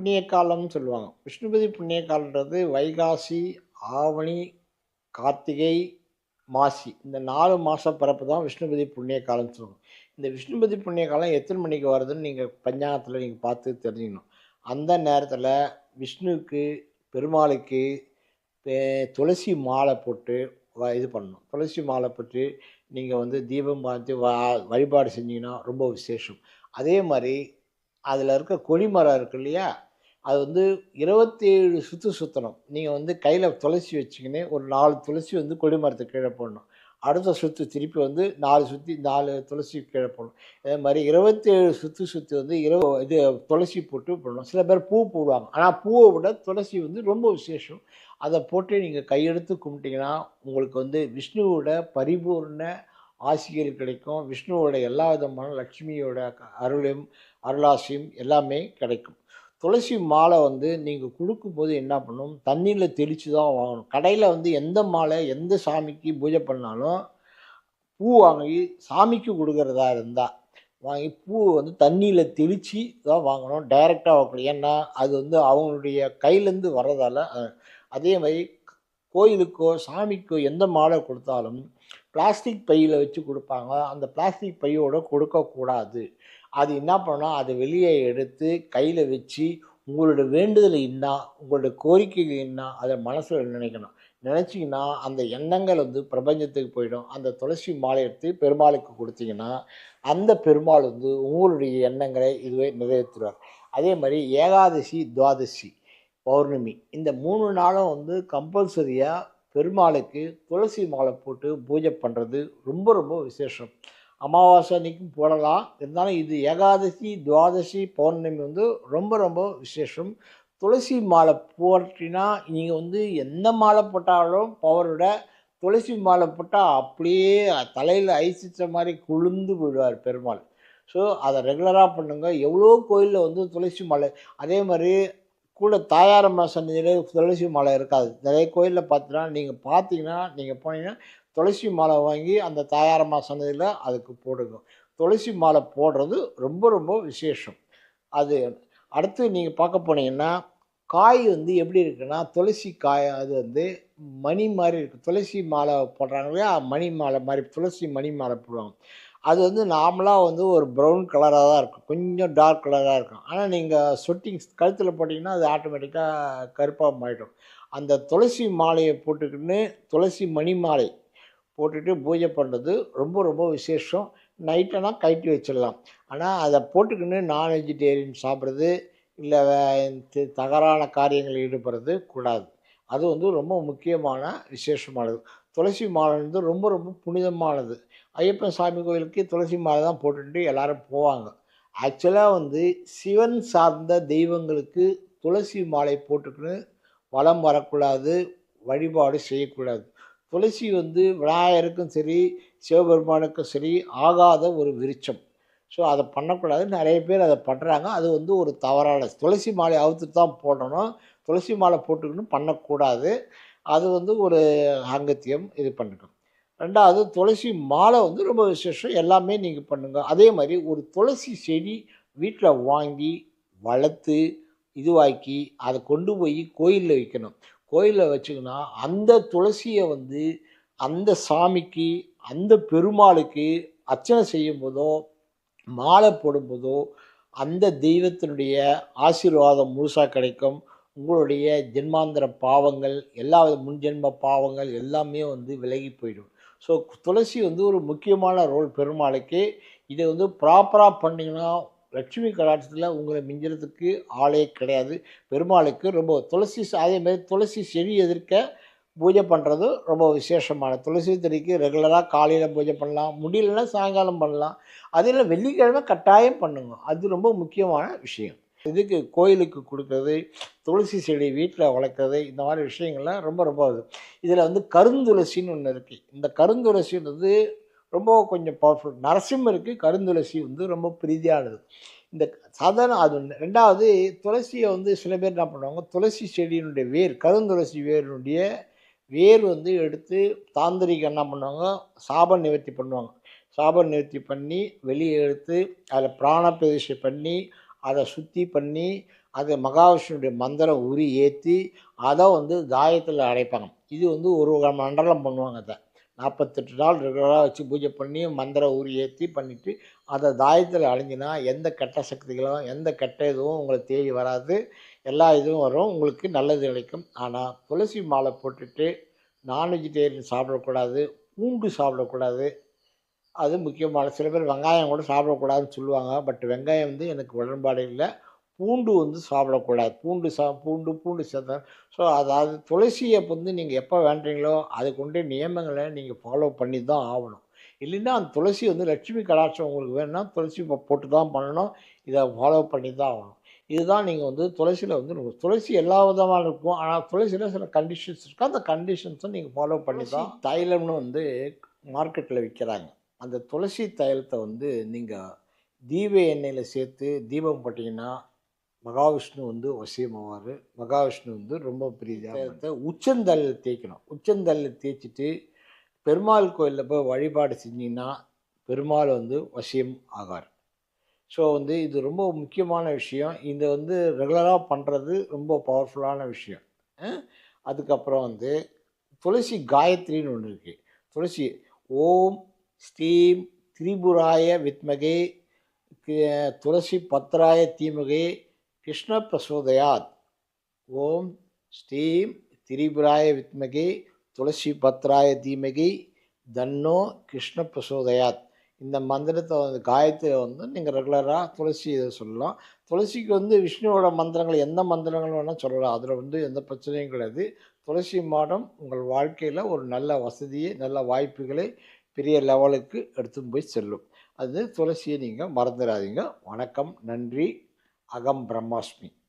புண்ணிய காலம்னு சொல்லுவாங்க. விஷ்ணுபதி புண்ணிய காலன்றது வைகாசி ஆவணி கார்த்திகை மாசி. இந்த நாலு மாதம் பிறப்பு தான் விஷ்ணுபதி புண்ணிய காலம்னு சொல்லுவாங்க. இந்த விஷ்ணுபதி புண்ணிய காலம் எத்தனை மணிக்கு வருதுன்னு நீங்கள் பஞ்சாங்கத்தில் நீங்கள் பார்த்து தெரிஞ்சுக்கணும். அந்த நேரத்தில் விஷ்ணுவுக்கு பெருமாளுக்கு துளசி மாலை போட்டு இது பண்ணணும். துளசி மாலை போட்டு நீங்கள் வந்து தீபம் பார்த்து வா வழிபாடு செஞ்சீங்கன்னா ரொம்ப விசேஷம். அதே மாதிரி அதில் இருக்க கொடிமரம் இருக்கு இல்லையா? அது வந்து இருபத்தேழு சுற்று சுற்றணும் நீங்கள் வந்து கையில் துளசி வச்சிங்கன்னு ஒரு நாலு துளசி வந்து கொடிமரத்துக்கு கீழே போடணும். அடுத்த சுற்று திருப்பி வந்து நாலு சுற்றி நாலு துளசி கீழே போடணும். அதே மாதிரி இருபத்தேழு சுற்று சுற்றி வந்து இரவு இது துளசி போட்டு போடணும். சில பேர் பூ போடுவாங்க. ஆனால் பூவை விட துளசி வந்து ரொம்ப விசேஷம். அதை போட்டு நீங்கள் கையெடுத்து கும்பிட்டிங்கன்னா உங்களுக்கு வந்து விஷ்ணுவோட பரிபூர்ண ஆசிரியர் கிடைக்கும். விஷ்ணுவோட எல்லா விதமான லக்ஷ்மியோட க- அருளும் அருளாசியும் எல்லாமே கிடைக்கும். துளசி மாலை வந்து நீங்கள் கொடுக்கும்போது என்ன பண்ணும்? தண்ணியில் தெளித்து தான் வாங்கணும். கடையில் வந்து எந்த மாலை எந்த சாமிக்கு பூஜை பண்ணாலும் பூ வாங்கி சாமிக்கு கொடுக்குறதா இருந்தால் வாங்கி பூ வந்து தண்ணியில் தெளித்து தான் வாங்கணும் டைரெக்டாக வாங்கணும். ஏன்னா அது வந்து அவங்களுடைய கையிலேருந்து வர்றதால அதே மாதிரி கோயிலுக்கோ சாமிக்கோ எந்த மாலை கொடுத்தாலும் பிளாஸ்டிக் பையில் வச்சு கொடுப்பாங்க. அந்த பிளாஸ்டிக் பையோட கொடுக்கக்கூடாது. அது என்ன பண்ணால் அதை வெளியே எடுத்து கையில் வச்சு உங்களோட வேண்டுதல் என்ன உங்களோட கோரிக்கைகள் என்ன அதை மனசில் நினைக்கணும். நினச்சிங்கன்னா அந்த எண்ணங்கள் வந்து பிரபஞ்சத்துக்கு போயிடும். அந்த துளசி மாலை எடுத்து பெருமாளுக்கு கொடுத்தீங்கன்னா அந்த பெருமாள் வந்து உங்களுடைய எண்ணங்களை இதுவே நிறைவேற்றுவார். அதே மாதிரி ஏகாதசி துவாதசி பௌர்ணமி இந்த மூணு நாளும் வந்து கம்பல்சரியாக பெருமாளுக்கு துளசி மாலை போட்டு பூஜை பண்ணுறது ரொம்ப ரொம்ப விசேஷம். அமாவாசை அன்னைக்கும் போடலாம். இருந்தாலும் இது ஏகாதசி துவாதசி பௌர்ணமி வந்து ரொம்ப ரொம்ப விசேஷம். துளசி மாலை போட்டினா நீங்கள் வந்து எந்த மாலை போட்டாலும் பவரோட துளசி மாலை போட்டால் அப்படியே தலையில் ஐசிச்ச மாதிரி குளிர்ந்து விடுவார் பெருமாள். ஸோ அதை ரெகுலராக பண்ணுங்கள் எவ்வளோ கோயிலில் வந்து துளசி மாலை அதே மாதிரி கூட தாயாரம்மா சன்னதியில் துளசி மாலை இருக்காது. நிறைய கோயிலில் பார்த்தீங்கன்னா நீங்கள் பார்த்தீங்கன்னா நீங்கள் போனீங்கன்னா துளசி மாலை வாங்கி அந்த தாயாரம்மா சன்னதியில் அதுக்கு போடுங்க துளசி மாலை போடுறது ரொம்ப ரொம்ப விசேஷம். அது அடுத்து நீங்கள் பார்க்க போனீங்கன்னா காய் வந்து எப்படி இருக்குன்னா துளசி காய் அது வந்து மணி மாதிரி இருக்குது துளசி மாலை போடுறாங்க இல்லையா? மணி மாலை மாதிரி துளசி மணி மாலை போடுவாங்க. அது வந்து நார்மலாக வந்து ஒரு ப்ரௌன் கலராக தான் இருக்கும். கொஞ்சம் டார்க் கலராக இருக்கும். ஆனால் நீங்கள் சொட்டிங்ஸ் கழுத்தில் போட்டிங்கன்னா அது ஆட்டோமேட்டிக்காக கருப்பாக மாறிடும். அந்த துளசி மாலையை போட்டுக்கின்னு துளசி மணி மாலை போட்டுட்டு பூஜை பண்ணுறது ரொம்ப ரொம்ப விசேஷம். நைட்டெல்லாம் கழட்டி வச்சிடலாம். ஆனால் அதை போட்டுக்கின்னு நான் வெஜிடேரியன் சாப்பிட்றது இல்லை தகரான காரியங்களில் ஈடுபடுறது கூடாது. அது வந்து ரொம்ப முக்கியமான விசேஷமானது. துளசி மாலை வந்து ரொம்ப ரொம்ப புனிதமானது. ஐயப்பன் சாமி கோயிலுக்கு துளசி மாலை தான் போட்டுட்டு எல்லாரும் போவாங்க. ஆக்சுவலாக வந்து சிவன் சார்ந்த தெய்வங்களுக்கு துளசி மாலை போட்டுக்கின்னு வலம் வரக்கூடாது வழிபாடு செய்யக்கூடாது. துளசி வந்து விநாயகருக்கும் சரி சிவபெருமானுக்கும் சரி ஆகாத ஒரு விருட்சம். ஸோ அதை பண்ணக்கூடாது. நிறைய பேர் அதை பண்ணுறாங்க அது வந்து ஒரு தவறான துளசி மாலை அவுத்துட்டு தான் போடணும். துளசி மாலை போட்டுக்கணும் பண்ணக்கூடாது. அது வந்து ஒரு அங்கத்தியம் இது பண்ணிக்கணும் ரெண்டாவது துளசி மாலை வந்து ரொம்ப விசேஷம். எல்லாமே நீங்கள் பண்ணுங்கள் அதே மாதிரி ஒரு துளசி செடி வீட்டில் வாங்கி வளர்த்து இதுவாக்கி அதை கொண்டு போய் கோயிலில் வைக்கணும். கோயிலில் வச்சுக்கினா அந்த துளசியை வந்து அந்த சாமிக்கு அந்த பெருமாளுக்கு அர்ச்சனை செய்யும் போதோ மாலை போடும்போதோ அந்த தெய்வத்தினுடைய ஆசீர்வாதம் முழுசாக கிடைக்கும். உங்களுடைய ஜென்மாந்திர பாவங்கள் எல்லா முன்ஜென்ம பாவங்கள் எல்லாமே வந்து விலகி போயிடும். ஸோ துளசி வந்து ஒரு முக்கியமான ரோல் பெருமாளுக்கு. இதை வந்து ப்ராப்பராக பண்ணிங்கன்னா லட்சுமி கடாட்சத்தில் உங்களை மிஞ்சுறதுக்கு ஆளே கிடையாது. பெருமாளுக்கு ரொம்ப துளசி ச- அதே மாதிரி துளசி செடி எதிர்க்க பூஜை பண்ணுறது ரொம்ப விசேஷமான. துளசி செடிக்கு ரெகுலராக காலையில் பூஜை பண்ணலாம் முடியலன்னா சாயங்காலம் பண்ணலாம். அதில் வெள்ளிக்கிழமை கட்டாயம் பண்ணுங்க அது ரொம்ப முக்கியமான விஷயம். இதுக்கு கோயிலுக்கு கொடுக்கறது துளசி செடி வீட்டில் வளர்க்குறது இந்த மாதிரி விஷயங்கள்லாம் ரொம்ப ரொம்ப இது. இதில் வந்து கருந்துளசின்னு ஒன்று இருக்குது இந்த கருந்துளசின்றது ரொம்ப கொஞ்சம் பவர்ஃபுல் நரசிம்மருக்கு கருந்துளசி வந்து ரொம்ப பிரீதியானது. இந்த சாதாரண அது ஒன்று ரெண்டாவது துளசியை வந்து சில பேர் என்ன பண்ணுவாங்க துளசி செடியினுடைய வேர் கருந்துளசி வேரினுடைய வேர் வந்து எடுத்து தாந்திரிகம் என்ன பண்ணுவாங்க சாபம் நிவர்த்தி பண்ணுவாங்க. சாபம் நிவர்த்தி பண்ணி வெளியே எடுத்து அதில் பிராண பிரதிஷ்டை பண்ணி அதை சுத்தி பண்ணி அது மகாவிஷ்ணுடைய மந்திரம் உரி ஏற்றி அதை வந்து தாயத்தில் அடைப்பாங்க. இது வந்து ஒரு மண்டலம் பண்ணுவாங்க அதை. நாற்பத்தெட்டு நாள் ரெகுலராக வச்சு பூஜை பண்ணி மந்திரம் உரி ஏற்றி பண்ணிவிட்டு அதை தாயத்தில் அழிஞ்சினா எந்த கெட்ட சக்திகளும் எந்த கெட்ட இதுவும் உங்களை தேடி வராது. எல்லா இதுவும் வரும். உங்களுக்கு நல்லது கிடைக்கும் ஆனால் துளசி மாலை போட்டுட்டு நான் வெஜிடேரியன் சாப்பிடக்கூடாது பூண்டு சாப்பிடக்கூடாது. அது முக்கியமான சில பேர் வெங்காயம் கூட சாப்பிடக்கூடாதுன்னு சொல்லுவாங்க. பட் வெங்காயம் வந்து எனக்கு உடன்பாடு இல்லை. பூண்டு வந்து சாப்பிடக்கூடாது. பூண்டு சா பூண்டு பூண்டு சேர்த்தா ஸோ அதாவது துளசியை வந்து நீங்கள் எப்போ வேண்டுறீங்களோ அதுக்குண்டு நியமங்களை நீங்கள் ஃபாலோ பண்ணி தான் ஆகணும். இல்லைன்னா அந்த துளசி வந்து லட்சுமி கடாட்சம் உங்களுக்கு வேணும்னா துளசி போட்டு தான் பண்ணணும். இதை ஃபாலோ பண்ணி தான் ஆகணும். இதுதான் நீங்கள் வந்து துளசியில் வந்து துளசி எல்லா விதமான இருக்கும். ஆனால் துளசியில் சில கண்டிஷன்ஸ் இருக்கும். அந்த கண்டிஷன்ஸை நீங்கள் ஃபாலோ பண்ணி தான் தைலம்னு வந்து மார்க்கெட்டில் விற்கிறாங்க அந்த துளசி தைலத்தை வந்து நீங்கள் தீப எண்ணெயில் சேர்த்து தீபம் போட்டிங்கன்னா மகாவிஷ்ணு வந்து வசியமாவார். மகாவிஷ்ணு வந்து ரொம்ப பிரியத்தை உச்சந்தல்ல தேய்க்கணும். உச்சந்தல்ல தேய்ச்சிட்டு பெருமாள் கோயிலில் போய் வழிபாடு செஞ்சீங்கன்னா பெருமாள் வந்து வசியம் ஆகார் ஸோ வந்து இது ரொம்ப முக்கியமான விஷயம். இதை வந்து ரெகுலராக பண்ணுறது ரொம்ப பவர்ஃபுல்லான விஷயம். அதுக்கப்புறம் வந்து துளசி காயத்ரின்னு ஒன்று இருக்குது துளசி ஓம் ஸ்ரீம் திரிபுராய வித்மகே கி- துளசி பத்ராய தீமகே கிருஷ்ண பிரசோதயாத். ஓம் ஸ்ரீம் திரிபுராய வித்மகே துளசி பத்ராய தீமகி தன்னோ கிருஷ்ண பிரசோதயாத். இந்த மந்திரத்தை வந்து காயத்தை வந்து நீங்கள் ரெகுலராக துளசி இதை சொல்லலாம். துளசிக்கு வந்து விஷ்ணுவோட மந்திரங்கள் எந்த மந்திரங்கள் வேணால் சொல்லலாம். அதில் வந்து எந்த பிரச்சனையும் கிடையாது. துளசி மாடம் உங்கள் வாழ்க்கையில் ஒரு நல்ல வசதியை நல்ல வாய்ப்புகளை பெரிய லெவலுக்கு எடுத்துன்னு போய் செல்லும். அது துளசியை நீங்கள் மறந்துடாதீங்க வணக்கம் நன்றி. அகம் பிரம்மாஸ்மி.